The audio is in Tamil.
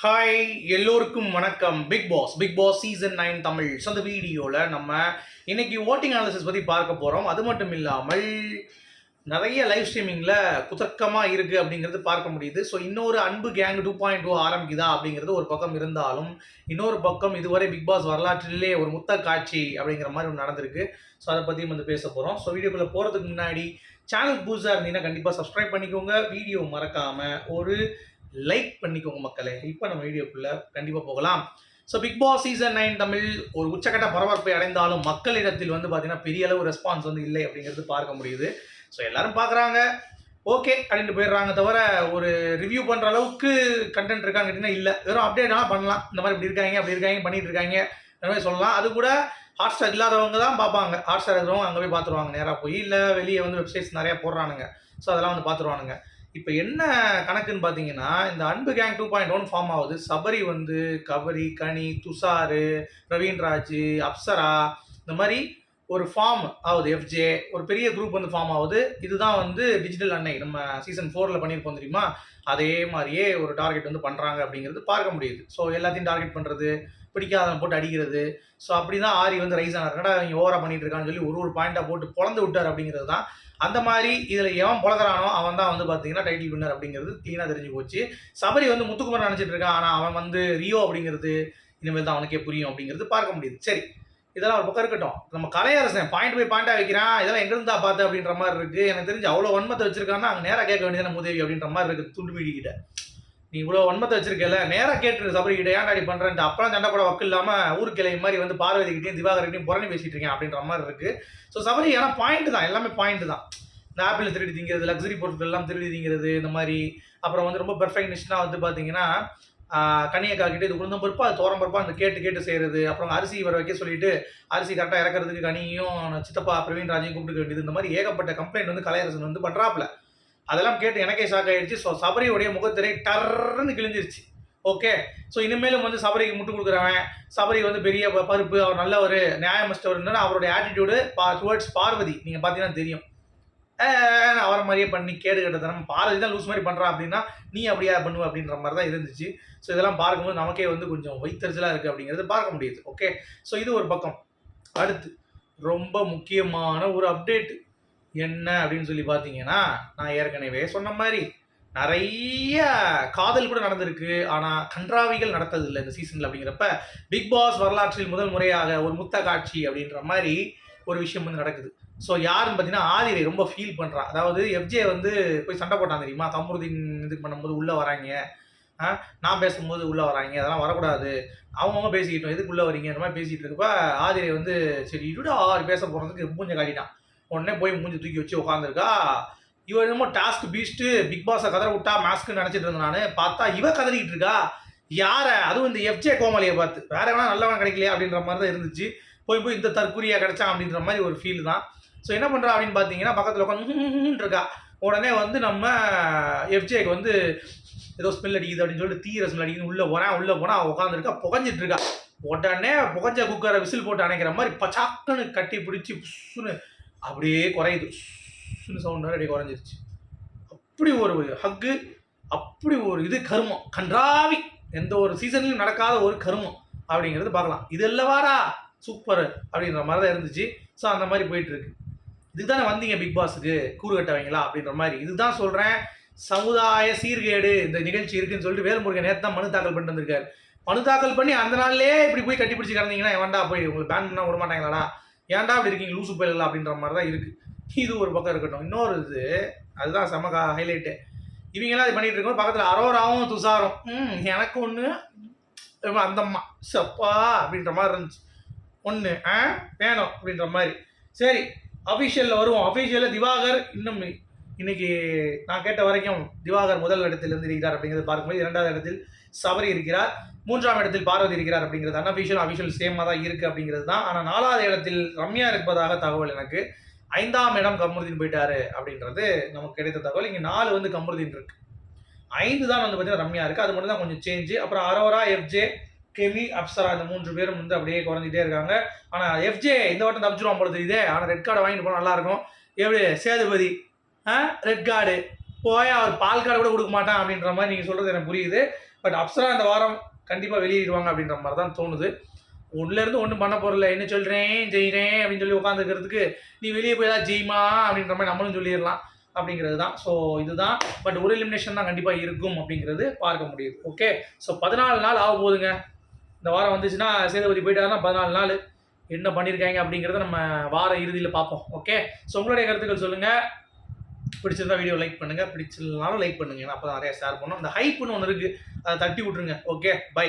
ஹாய் எல்லோருக்கும் வணக்கம். Bigg Boss Bigg Boss season nine Tamil so அந்த வீடியோவில் நம்ம இன்னைக்கு ஓட்டிங் அனாலிசிஸ் பற்றி பார்க்க போகிறோம் அது மட்டும் இல்லாமல் நிறைய லைவ் ஸ்ட்ரீமிங்கில் குதர்க்கமாக இருக்குது அப்படிங்கிறது பார்க்க முடியுது. ஸோ இன்னொரு அன்பு கேங் டூ பாயிண்ட் டூ ஆரம்பிக்குதா அப்படிங்கிறது ஒரு பக்கம் இருந்தாலும் இன்னொரு பக்கம் இதுவரை பிக் பாஸ் வரலாற்றிலே ஒரு முத்த காட்சி அப்படிங்கிற மாதிரி ஒன்று நடந்திருக்கு. ஸோ அதை பற்றியும் வந்து பேச போகிறோம் ஸோ வீடியோக்குள்ளே போகிறதுக்கு முன்னாடி சேனல் புதுசாக இருந்தீங்கன்னா கண்டிப்பாக சப்ஸ்கிரைப் பண்ணிக்கோங்க. வீடியோ மறக்காமல் ஒரு லைக் பண்ணிக்கோங்க மக்களே. இப்போ நம்ம வீடியோக்குள்ளே கண்டிப்பாக போகலாம். So Bigg Boss season nine Tamil ஒரு உச்சக்கட்ட பரபரப்பை அடைந்தாலும் மக்களிடத்தில் வந்து பார்த்தீங்கன்னா பெரிய அளவு ரெஸ்பான்ஸ் வந்து இல்லை அப்படிங்கிறது பார்க்க முடியுது. ஸோ எல்லாரும் பார்க்குறாங்க ஓகே அப்படின்ட்டு போயிடுறாங்க தவிர ஒரு ரிவ்யூ பண்ணுற அளவுக்கு கண்டென்ட் இருக்கான்னு கேட்டிங்கன்னா இல்லை. வெறும் அப்டேட்லாம் பண்ணலாம். இந்த மாதிரி இப்படி இருக்காங்க அப்படி இருக்காங்க பண்ணிட்டு இருக்காங்க. அந்த மாதிரி சொல்லலாம். அது கூட ஹாட் ஸ்டார் இல்லாதவங்க தான் பார்ப்பாங்க. ஹாட் ஸ்டார் இருக்கிறவங்க அங்கே போய் பார்த்துருவாங்க. நேராக போய் இல்லை வெளியே வந்து வெப்சைட்ஸ் நிறையா போடுறானுங்க. ஸோ அதெல்லாம் வந்து பார்த்துருவானுங்க. இப்போ என்ன கணக்குன்னு பார்த்தீங்கன்னா இந்த அன்பு gang two point one form ஆகுது. சபரி வந்து கபரி கனி துஷாரு ரவீன்ராஜ் அப்சரா இந்த மாதிரி ஒரு ஃபார்ம் ஆகுது எஃப்ஜே ஒரு பெரிய குரூப் வந்து ஃபார்ம் ஆகுது. இதுதான் வந்து டிஜிட்டல் அன்னை. நம்ம சீசன் ஃபோரில் பண்ணியிருப்போம் தெரியுமா? அதே மாதிரியே ஒரு டார்கெட் வந்து பண்ணுறாங்க அப்படிங்கிறது பார்க்க முடியுது. ஸோ எல்லாத்தையும் டார்கெட் பண்ணுறது பிடிக்காதவன் போட்டு அடிக்கிறது. ஸோ அப்படி தான் ஆரி வந்து ரைஸ் ஆனார். என்னடா இவங்க ஓவரா பண்ணிட்டு இருக்கான்னு சொல்லி ஒரு ஒரு பாயிண்டாக போட்டு பொழந்து விட்டார் அப்படிங்கிறது தான். அந்த மாதிரி இதில் எவன் பொழக்கிறானோ அவன் தான் வந்து பார்த்தீங்கன்னா டைட்டில் வின்னர் அப்படிங்கிறது க்ளீனாக தெரிஞ்சு போச்சு. சபரி வந்து முத்துக்குமார் நினச்சிட்டு இருக்கான். ஆனால் அவன் வந்து ரியோ அப்படிங்கிறது இனிமேல் தான் அவனுக்கே புரியும் அப்படிங்கிறது பார்க்க முடியுது. சரி. இதெல்லாம் ஒரு பக்கம் இருக்கட்டும். நம்ம கலையரசன் பாயிண்ட் போய் பாயிண்டாக வைக்கிறான். இதெல்லாம் எங்கிருந்தா பார்த்து அப்படின்ற மாதிரி இருக்கு. எனக்கு தெரிஞ்சு அவ்வளோ வன்மத்தை வச்சிருக்கான்னா அங்கே நேராக கேட்க வேண்டியதான முதவி அப்படின்ற மாதிரி இருக்கு துண்டு மீடி கிட்ட நீ இவ்வளோ வன்மத்தை வச்சிருக்கல நேராக கேட்டு சபரி கிட்ட ஏன்டா பண்ணுறேன் பண்ணுறேன்ட்டு அப்புறம் சண்டை போட வக்கு இல்லாமல் ஊருக்கிளை மாதிரி வந்து பார்வதிக்கிட்டையும் திவாகர்கிட்டையும் புறணி பேசிட்டு இருக்கேன் அப்படின்ற மாதிரி இருக்கு. ஸோ சபரி ஏன்னா பாயிண்ட் தான். எல்லாமே பாயிண்ட் தான். இந்த ஆப்பிள் திருடி திங்கிறது லக்ஸரி பொருட்கள் எல்லாம் திருடி திங்கிறது இந்த மாதிரி. அப்புறம் வந்து ரொம்ப பெர்ஃபெக்னிஸ்டாக வந்து பார்த்தீங்கன்னா கனியக்கா கிட்ட இது உளுந்தம் பருப்பா? அது தோரம் பருப்பா? அந்த கேட்டு கேட்டு செய்கிறது அப்புறம் அரிசி வர வைக்க சொல்லிட்டு அரிசி கரெக்டாக இறக்கிறதுக்கு கனியும் சித்தப்பா பிரவீன் ராஜையும் கூப்பிட்டு வேண்டியது. இந்த மாதிரி ஏகப்பட்ட கம்ப்ளைண்ட் வந்து கலையரசன் வந்து பண்ணுறாப்புல அதெல்லாம் கேட்டு எனக்கே ஷாக் ஆயிடுச்சு. ஸோ சபரியுடைய முகத்திரை டர்ன்னு கிழிஞ்சிருச்சு. ஓகே ஸோ இனிமேலும் வந்து சபரிக்கு முட்டு கொடுக்குறவன் சபரி வந்து பெரிய ப- பருப்பு அவர் நல்ல ஒரு நியாயமஸ்டவர் அவருடைய ஆட்டிடியூடு பா டுவர்ட்ஸ் பார்வதி. நீங்கள் பார்த்தீங்கன்னா தெரியும். மாதிரியே பண்ணி கேடு கட்டத்தனம் பாரதி தான் லூஸ் மாதிரி பண்ணுறா அப்படின்னா நீ அப்படியா பண்ணுவ அப்படின்ற மாதிரி தான் இருந்துச்சு. ஸோ இதெல்லாம் பார்க்கும்போது நமக்கே வந்து கொஞ்சம் வைத்தறிச்சலாக இருக்குது அப்படிங்கிறது பார்க்க முடியுது. ஓகே ஸோ இது ஒரு பக்கம். அடுத்து ரொம்ப முக்கியமான ஒரு அப்டேட் என்ன அப்படின்னு சொல்லி பார்த்தீங்கன்னா நான் ஏற்கனவே சொன்ன மாதிரி நிறைய காதல் கூட நடந்திருக்கு. ஆனால் கன்றாவிகள் நடத்ததில்லை இந்த சீசனில் அப்படிங்கிறப்ப பிக் பாஸ் வரலாற்றில் முதல் முறையாக ஒரு முத்த காட்சி அப்படின்ற மாதிரி ஒரு விஷயம் வந்து நடக்குது. ஸோ யாருன்னு பார்த்தீங்கன்னா ஆதிரை ரொம்ப ஃபீல் பண்ணுறா அதாவது எஃப்ஜே வந்து போய் சண்டை போட்டான் தெரியுமா? கமருதீன் இது பண்ணும்போது உள்ளே வராங்க. நான் பேசும்போது உள்ளே வராங்க. அதெல்லாம் வரக்கூடாது. அவங்கவுங்க பேசிக்கிட்டோம். எதுக்கு உள்ளே வரீங்க இந்த மாதிரி பேசிகிட்டு இருக்கப்ப ஆதிரை வந்து சரி இருடா ஆறு பேச போகிறதுக்கு மூஞ்ச காட்டிட்டான். உடனே போய் மூஞ்சி தூக்கி வச்சு உட்காந்துருக்கா இவ என்னமோ டாஸ்க் பீஸ்ட்டு பிக் பாஸை கதற விட்டா மாஸ்க்கு நினச்சிட்டு இருந்தேன் நான். பார்த்தா இவ கதறிக்கிட்டு இருக்கா. யாரை? அதுவும் இந்த எஃப்ஜே கோமாளியை பார்த்து. வேற வேணா நல்லவன் கிடைக்கலையா? அப்படின்ற மாதிரி தான் இருந்துச்சு. போய் போய் இந்த தற்கூரியா கிடைச்சான் அப்படின்ற மாதிரி ஒரு ஃபீல் தான். ஸோ என்ன பண்ணுறா அப்படின்னு பார்த்தீங்கன்னா பக்கத்தில் உட்காந்து இருக்கா. உடனே வந்து நம்ம எஃப்ஜேக்கு வந்து ஏதோ ஸ்மெல் அடிக்குது அப்படின்னு சொல்லிட்டு தீர ஸ்மெல் அடிக்குது உள்ளே போனால் உள்ளே போனால் உட்காந்துருக்கா புகஞ்சிட்டு இருக்கா. உடனே புகஞ்ச குக்கரை விசில் போட்டு அணைக்கிற மாதிரி பச்சாக்குன்னு கட்டி பிடிச்சி புஷ்ஷுன்னு அப்படியே குறையுது. புஷ்ஷுன்னு சவுண்ட் அப்படியே குறைஞ்சிருச்சு. அப்படி ஒரு ஹக்கு அப்படி ஒரு இது கருமம். கன்றாவி. எந்த ஒரு சீசன்லையும் நடக்காத ஒரு கருமம் அப்படிங்கிறது பார்க்கலாம். இது இல்லவாடா சூப்பர் அப்படின்ற மாதிரி தான் இருந்துச்சு. ஸோ அந்த மாதிரி போயிட்டு இருக்கு. இதுக்கு தானே வந்தீங்க பிக் பாஸுக்கு கூறு கட்டவங்களா? அப்படின்ற மாதிரி. இதுதான் சொல்கிறேன் சமுதாய சீர்கேடு இந்த நிகழ்ச்சி இருக்குன்னு சொல்லிட்டு வேல்முருகன் நேற்று தான் மனு தாக்கல் பண்ணிட்டு வந்திருக்காரு. மனு தாக்கல் பண்ணி அந்த நாள்லயே இப்படி போய் கட்டி பிடிச்சி கிடந்தீங்கன்னா வேண்டா போய் உங்களுக்கு பேன் பண்ணால் விட மாட்டாங்களாடா? ஏன்டா அப்படி இருக்கீங்க? லூசு போயிடலாம் அப்படின்ற மாதிரி தான் இருக்கு. இது ஒரு பக்கம் இருக்கட்டும். இன்னொரு இது அதுதான் செம ஹைலைட்டு இவங்கெல்லாம் இது பண்ணிட்டு இருக்கோம் பக்கத்தில் அரோராவும் துஷாரும். ம் எனக்கு ஒன்று அந்தம்மா சப்பா அப்படின்ற மாதிரி இருந்துச்சு. ஒன்று ஆ வேணும் அப்படின்ற மாதிரி. சரி அஃபிஷியலில் வருவோம் அஃபிஷியலில் திவாகர் இன்னும் இன்னைக்கு நான் கேட்ட வரைக்கும் திவாகர் முதல் இடத்தில் இருந்து இருக்கிறார் அப்படிங்கிறது பார்க்கும்போது இரண்டாவது இடத்தில் சபரி இருக்கிறார். மூன்றாம் இடத்தில் பார்வதி இருக்கிறார் அப்படிங்கிறது அன்அஃபிஷியல் அஃபிஷியல் சேமாக தான் இருக்குது அப்படிங்கிறது தான். ஆனால் நாலாவது இடத்தில் ரம்யா இருப்பதாக தகவல் எனக்கு. ஐந்தாம் இடம் கமருதீன் போயிட்டாரு அப்படின்றது நமக்கு கிடைத்த தகவல். இங்கே நாலு வந்து கமருதீன் இருக்கு. ஐந்து தான் வந்து பார்த்தீங்கன்னா ரம்யா இருக்குது அது மட்டும் தான் கொஞ்சம் சேஞ்சு அப்புறம் அரோரா எஃப்ஜே கெமி அப்சரா இந்த மூன்று பேரும் வந்து அப்படியே குறைஞ்சிட்டே இருக்காங்க. ஆனால் எஃப்ஜே இந்த வட்டம் தப்பிச்சிருவோம் போல தெரியுது. ஆனால் ரெட் கார்டு வாங்கிட்டு போனால் நல்லா இருக்கும். எப்படி? சேதுபதி. ரெட் கார்டு போய் அவர் பால் கார்டு கூட கொடுக்க மாட்டான் அப்படின்ற மாதிரி நீங்கள் சொல்கிறது எனக்கு புரியுது. பட் அப்சரா இந்த வாரம் கண்டிப்பாக வெளியிடுவாங்க அப்படின்ற மாதிரி தான் தோணுது. ஒன்றுலேருந்து ஒன்றும் பண்ண போகிறல என்ன சொல்கிறேன் ஜெயிறேன் அப்படின்னு சொல்லி உட்காந்துக்கிறதுக்கு நீ வெளியே போய் தான் ஜெயிமா அப்படின்ற மாதிரி நம்மளும் சொல்லிடலாம் அப்படிங்கிறது தான். ஸோ இதுதான். பட் ஒரு எலிமினேஷன் தான் கண்டிப்பாக இருக்கும் அப்படிங்கிறது பார்க்க முடியுது. ஓகே ஸோ பதினாலு நாள் ஆக போதுங்க இந்த வாரம் வந்துச்சுன்னா சேதுபதி போயிட்டாருன்னா பதினாலு நாள். என்ன பண்ணியிருக்காங்க அப்படிங்கிறத நம்ம வார இறுதியில் பார்ப்போம். ஓகே ஸோ உங்களுடைய கருத்துக்கள் சொல்லுங்கள் பிடிச்சிருந்தா வீடியோ லைக் பண்ணுங்கள் பிடிச்சிருந்தாலும் லைக் பண்ணுங்க. ஏன்னா அப்போ நிறைய ஷேர் பண்ணோம் இந்த ஹைப்னு ஒன்று இருக்குது அதை தட்டி விட்ருங்க ஓகே பை